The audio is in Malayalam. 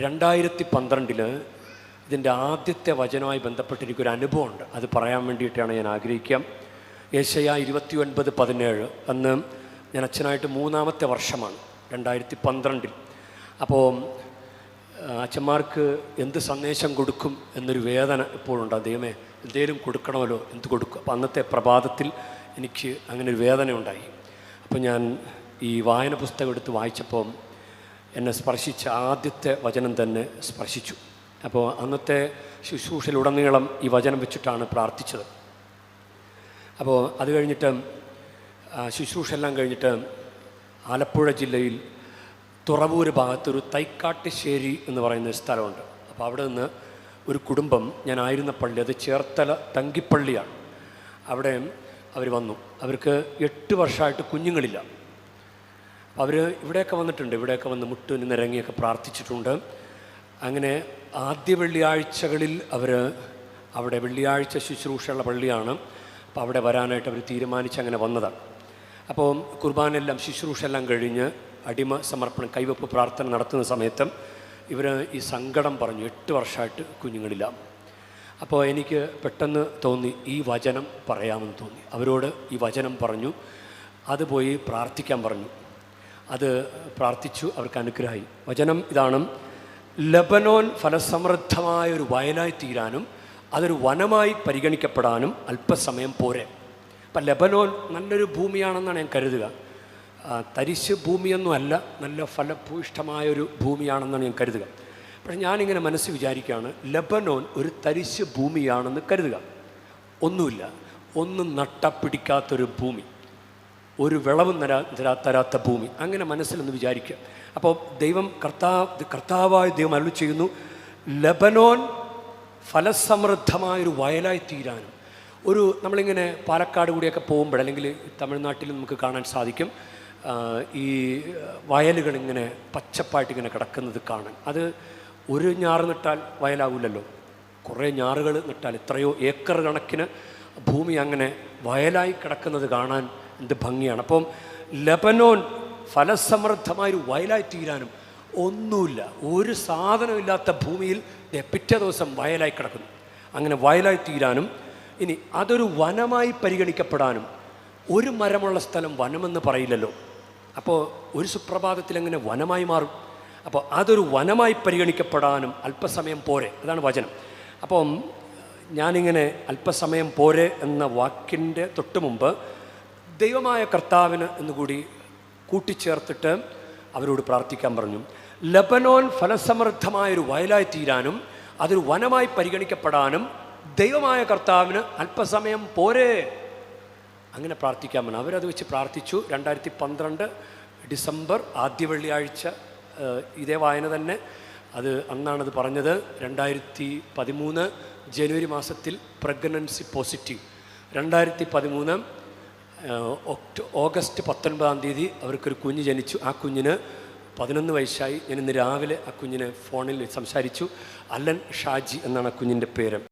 രണ്ടായിരത്തി പന്ത്രണ്ടിൽ ഇതിന്റെ ആദ്യത്തെ വചനവുമായി ബന്ധപ്പെട്ടിരിക്കൊരു അനുഭവമുണ്ട്. അത് പറയാൻ വേണ്ടിയിട്ടാണ് ഞാൻ ആഗ്രഹിക്കാം ഏഷ്യ ഇരുപത്തി ഒൻപത് പതിനേഴ്. അന്ന് ഞാൻ അച്ഛനായിട്ട് മൂന്നാമത്തെ വർഷമാണ് രണ്ടായിരത്തി പന്ത്രണ്ടിൽ അപ്പോൾ അച്ഛന്മാർക്ക് എന്ത് സന്ദേശം കൊടുക്കും എന്നൊരു വേദന ഇപ്പോഴുണ്ട്. ദൈവമേ എന്തേലും കൊടുക്കണമല്ലോ എന്ത് കൊടുക്കും? അപ്പം അന്നത്തെ പ്രഭാതത്തിൽ എനിക്ക് അങ്ങനെ ഒരു വേദന ഉണ്ടായി അപ്പോൾ ഞാൻ ഈ വായന പുസ്തകം എടുത്ത് വായിച്ചപ്പോൾ എന്നെ സ്പർശിച്ച ആദ്യത്തെ വചനം തന്നെ സ്പർശിച്ചു. അപ്പോൾ അന്നത്തെ ശുശ്രൂഷയിലുടനീളം ഈ വചനം വെച്ചിട്ടാണ് പ്രാർത്ഥിച്ചത്. അപ്പോൾ അത് കഴിഞ്ഞിട്ട് ശുശ്രൂഷ എല്ലാം കഴിഞ്ഞിട്ട് ആലപ്പുഴ ജില്ലയിൽ തുറവൂർ ഭാഗത്തൊരു തൈക്കാട്ടുശ്ശേരി എന്ന് പറയുന്ന സ്ഥലമുണ്ട്. അപ്പോൾ അവിടെ നിന്ന് ഒരു കുടുംബം ഞാനായിരുന്ന പള്ളി അത് ചേർത്തല തങ്കിപ്പള്ളിയാണ്. അവിടെ അവർ വന്നു. അവർക്ക് എട്ട് വർഷമായിട്ട് കുഞ്ഞുങ്ങളില്ല. അവർ ഇവിടെയൊക്കെ വന്നിട്ടുണ്ട് ഇവിടെയൊക്കെ വന്ന് മുട്ടു നിന്നിറങ്ങിയൊക്കെ പ്രാർത്ഥിച്ചിട്ടുണ്ട്. അങ്ങനെ ആദ്യ വെള്ളിയാഴ്ചകളിൽ അവർ അവിടെ വെള്ളിയാഴ്ച ശുശ്രൂഷയുള്ള പള്ളിയാണ്. അപ്പോൾ അവിടെ വരാനായിട്ട് അവർ തീരുമാനിച്ച് അങ്ങനെ വന്നതാണ് അപ്പോൾ കുർബാനെല്ലാം ശുശ്രൂഷ എല്ലാം കഴിഞ്ഞ് അടിമ സമർപ്പണം കൈവപ്പ് പ്രാർത്ഥന നടത്തുന്ന സമയത്തും ഇവർ ഈ സങ്കടം പറഞ്ഞു എട്ട് വർഷമായിട്ട് കുഞ്ഞുങ്ങളില്ല. അപ്പോൾ എനിക്ക് പെട്ടെന്ന് തോന്നി ഈ വചനം പറയാമെന്ന് തോന്നി. അവരോട് ഈ വചനം പറഞ്ഞു അത് പോയി പ്രാർത്ഥിക്കാൻ പറഞ്ഞു. അത് പ്രാർത്ഥിച്ചു അവർക്ക് അനുഗ്രഹമായി. വചനം ഇതാണ്. ലബനോൻ ഫലസമൃദ്ധമായ ഒരു വയലായി തീരാനും അതൊരു വനമായി പരിഗണിക്കപ്പെടാനും അല്പസമയം പോരെ. അപ്പം ലബനോൻ നല്ലൊരു ഭൂമിയാണെന്നാണ് ഞാൻ കരുതുക. തരിശ് ഭൂമിയൊന്നും അല്ല നല്ല ഫലഭൂയിഷ്ഠമായ ഒരു ഭൂമിയാണെന്നാണ് ഞാൻ കരുതുക. പക്ഷേ ഞാനിങ്ങനെ മനസ്സ് വിചാരിക്കുകയാണ് ലബനോൻ ഒരു തരിശ് ഭൂമിയാണെന്ന് കരുതുക. ഒന്നുമില്ല ഒന്നും നട്ടപ്പിടിക്കാത്തൊരു ഭൂമി. ഒരു വിളവും തരാ തരാ- തരാത്ത ഭൂമി. അങ്ങനെ മനസ്സിലൊന്ന് വിചാരിക്കുക അപ്പോൾ ദൈവം കർത്താവ് കർത്താവായ ദൈവം അരുളി ചെയ്യുന്നു ലബനോൻ ഫലസമൃദ്ധമായൊരു വയലായി തീരാനും. ഒരു നമ്മളിങ്ങനെ പാലക്കാട് കൂടിയൊക്കെ പോകുമ്പോൾ അല്ലെങ്കിൽ തമിഴ്നാട്ടിൽ നമുക്ക് കാണാൻ സാധിക്കും ഈ വയലുകൾ ഇങ്ങനെ പച്ചപ്പായിട്ട് ഇങ്ങനെ കിടക്കുന്നത് കാണാൻ. അത് ഒരു ഞാറ് നട്ടാൽ വയലാവില്ലല്ലോ കുറേ ഞാറുകൾ നട്ടാൽ എത്രയോ ഏക്കർ കണക്കിന് ഭൂമി അങ്ങനെ വയലായി കിടക്കുന്നത് കാണാൻ എന്ത് ഭംഗിയാണ്. അപ്പം ലബനോൻ ഫലസമൃദ്ധമായൊരു വയലായി തീരാനും ഒന്നുമില്ല. ഒരു സാധനമില്ലാത്ത ഭൂമിയിൽ പിറ്റേ ദിവസം വയലായി കിടക്കുന്നു. അങ്ങനെ വയലായി തീരാനും ഇനി അതൊരു വനമായി പരിഗണിക്കപ്പെടാനും ഒരു മരമുള്ള സ്ഥലം വനമെന്ന് പറയില്ലല്ലോ. അപ്പോൾ ഒരു സുപ്രഭാതത്തിൽ അങ്ങനെ വനമായി മാറും? അപ്പോൾ അതൊരു വനമായി പരിഗണിക്കപ്പെടാനും അല്പസമയം പോരെ. അതാണ് വചനം. അപ്പം ഞാനിങ്ങനെ അല്പസമയം പോരെ എന്ന വാക്കിന്റെ തൊട്ട് മുമ്പ് ദൈവമായ കർത്താവിന് എന്നുകൂടി കൂട്ടിച്ചേർത്തിട്ട് അവരോട് പ്രാർത്ഥിക്കാൻ പറഞ്ഞു. ലബനോൻ ഫലസമൃദ്ധമായൊരു വയലായി തീരാനും അതൊരു വനമായി പരിഗണിക്കപ്പെടാനും ദൈവമായ കർത്താവിന് അല്പസമയം പോരെ. അങ്ങനെ പ്രാർത്ഥിക്കാൻ പറഞ്ഞു. അവരത് വെച്ച് പ്രാർത്ഥിച്ചു. രണ്ടായിരത്തി പന്ത്രണ്ട് ഡിസംബർ ആദ്യ വെള്ളിയാഴ്ച ഇതേ വായന തന്നെ. അത് അന്നാണത് പറഞ്ഞത്. രണ്ടായിരത്തി പതിമൂന്ന് ജനുവരി മാസത്തിൽ പ്രഗ്നൻസി പോസിറ്റീവ്. രണ്ടായിരത്തി പതിമൂന്ന് ഒക്ടോ ഓഗസ്റ്റ് പത്തൊൻപതാം തീയതി അവർക്കൊരു കുഞ്ഞ് ജനിച്ചു. ആ കുഞ്ഞിന് പതിനൊന്ന് വയസ്സായി. ഞാൻ ഇന്ന് രാവിലെ ആ കുഞ്ഞിനെ ഫോണിൽ സംസാരിച്ചു. അല്ലൻ ഷാജി എന്നാണ് ആ കുഞ്ഞിന്റെ പേര്.